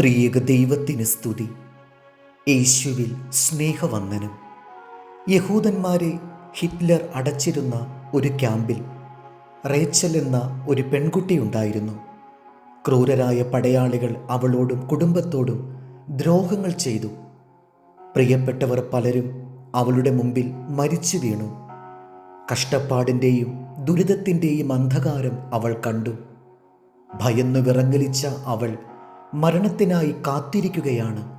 ത്രിയേക ദൈവത്തിന് സ്തുതി. യേശുവിൽ സ്നേഹവന്ദനം. യഹൂദന്മാരെ ഹിറ്റ്ലർ അടച്ചിരുന്ന ഒരു ക്യാമ്പിൽ റേച്ചൽ എന്ന ഒരു പെൺകുട്ടിയുണ്ടായിരുന്നു ക്രൂരരായ പടയാളികൾ അവളോടും കുടുംബത്തോടും ദ്രോഹങ്ങൾ ചെയ്തു. പ്രിയപ്പെട്ടവർ പലരും അവളുടെ മുമ്പിൽ മരിച്ചു വീണു. കഷ്ടപ്പാടിന്റെയും ദുരിതത്തിന്റെയും അന്ധകാരം അവൾ കണ്ടു. ഭയന്നു വിറങ്ങലിച്ച അവൾ മരണത്തിനായി കാത്തിരിക്കുകയാണ്.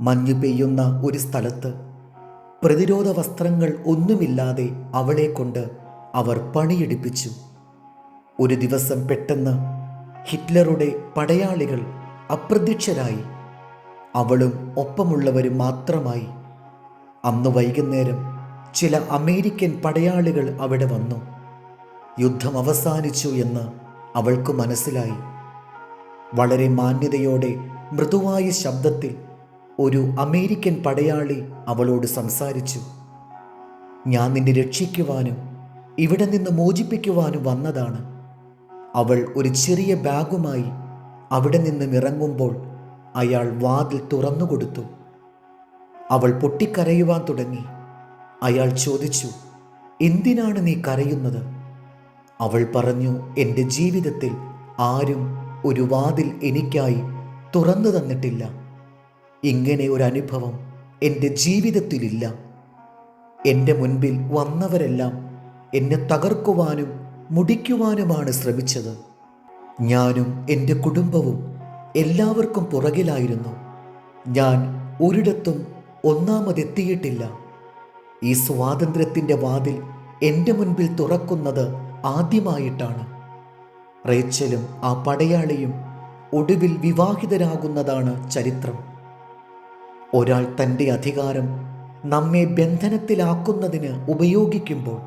മഞ്ഞു പെയ്യുന്ന ഒരു സ്ഥലത്ത് പ്രതിരോധ വസ്ത്രങ്ങൾ ഒന്നുമില്ലാതെ അവളെ കൊണ്ട് അവർ പണിയെടുപ്പിച്ചു. ഒരു ദിവസം പെട്ടെന്ന് ഹിറ്റ്ലറുടെ പടയാളികൾ അപ്രത്യക്ഷരായി. അവളും ഒപ്പമുള്ളവരും മാത്രമായി. അന്ന് വൈകുന്നേരം ചില അമേരിക്കൻ പടയാളികൾ അവിടെ വന്നു. യുദ്ധം അവസാനിച്ചു എന്ന് അവൾക്ക് മനസ്സിലായി. വളരെ മാന്യതയോടെ മൃദുവായ ശബ്ദത്തിൽ ഒരു അമേരിക്കൻ പടയാളി അവളോട് സംസാരിച്ചു. ഞാൻ നിന്നെ രക്ഷിക്കുവാനും ഇവിടെ നിന്ന് മോചിപ്പിക്കുവാനും വന്നതാണ്. അവൾ ഒരു ചെറിയ ബാഗുമായി അവിടെ നിന്നും ഇറങ്ങുമ്പോൾ അയാൾ വാതിൽ തുറന്നുകൊടുത്തു അവൾ പൊട്ടിക്കരയുവാൻ തുടങ്ങി. അയാൾ ചോദിച്ചു എന്തിനാണ് നീ കരയുന്നത്? അവൾ പറഞ്ഞു എന്റെ ജീവിതത്തിൽ ആരും ഒരു വാതിൽ എനിക്കായി തുറന്നു തന്നിട്ടില്ല. ഇങ്ങനെ ഒരു അനുഭവം എന്റെ ജീവിതത്തിലില്ല. എന്റെ മുൻപിൽ വന്നവരെല്ലാം എന്നെ തകർക്കുവാനും മുടിക്കുവാനുമാണ് ശ്രമിച്ചത്. ഞാനും എന്റെ കുടുംബവും എല്ലാവർക്കും പുറകിലായിരുന്നു. ഞാൻ ഒരിടത്തും ഒന്നാമതെത്തിയിട്ടില്ല. ഈ സ്വാതന്ത്ര്യത്തിന്റെ വാതിൽ എന്റെ മുൻപിൽ തുറക്കുന്നത് ആദ്യമായിട്ടാണ്. റേച്ചലും ആ പടയാളിയും ഒടുവിൽ വിവാഹിതരാകുന്നതാണ് ചരിത്രം. ഒരാൾ തന്റെ അധികാരം നമ്മെ ബന്ധനത്തിലാക്കുന്നതിന് ഉപയോഗിക്കുമ്പോൾ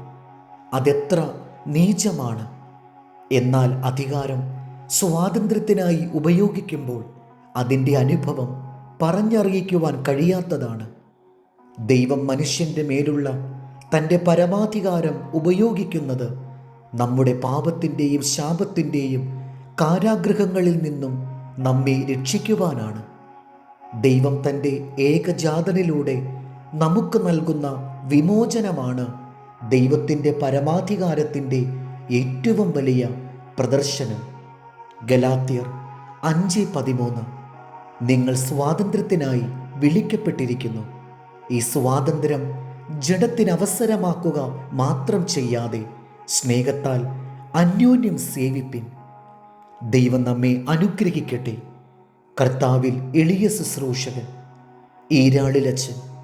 അതെത്ര നീചമാണ്. എന്നാൽ അധികാരം സ്വാതന്ത്ര്യത്തിനായി ഉപയോഗിക്കുമ്പോൾ അതിന്റെ അനുഭവം പറഞ്ഞറിയിക്കുവാൻ കഴിയാത്തതാണ്. ദൈവം മനുഷ്യന്റെ മേലുള്ള തന്റെ പരമാധികാരം ഉപയോഗിക്കുന്നത് നമ്മുടെ പാപത്തിന്റെയും ശാപത്തിന്റെയും കാരാഗ്രഹങ്ങളിൽ നിന്നും നമ്മെ രക്ഷിക്കുവാനാണ്. ദൈവം തന്റെ ഏകജാതനിലൂടെ നമുക്ക് നൽകുന്ന വിമോചനമാണ് ദൈവത്തിന്റെ പരമാധികാരത്തിന്റെ ഏറ്റവും വലിയ പ്രദർശനം. ഗലാത്യർ അഞ്ച് പതിമൂന്ന്. നിങ്ങൾ സ്വാതന്ത്ര്യത്തിനായി വിളിക്കപ്പെട്ടിരിക്കുന്നു. ഈ സ്വാതന്ത്ര്യം ജഡത്തിനവസരമാക്കുക മാത്രം ചെയ്യാതെ സ്നേഹത്താൽ അന്യോന്യം സേവിപ്പിൻ. ദൈവം നമ്മെ അനുഗ്രഹിക്കട്ടെ. കർത്താവിൽ എളിയ ശുശ്രൂഷകൻ ഈരാളിലച്ചൻ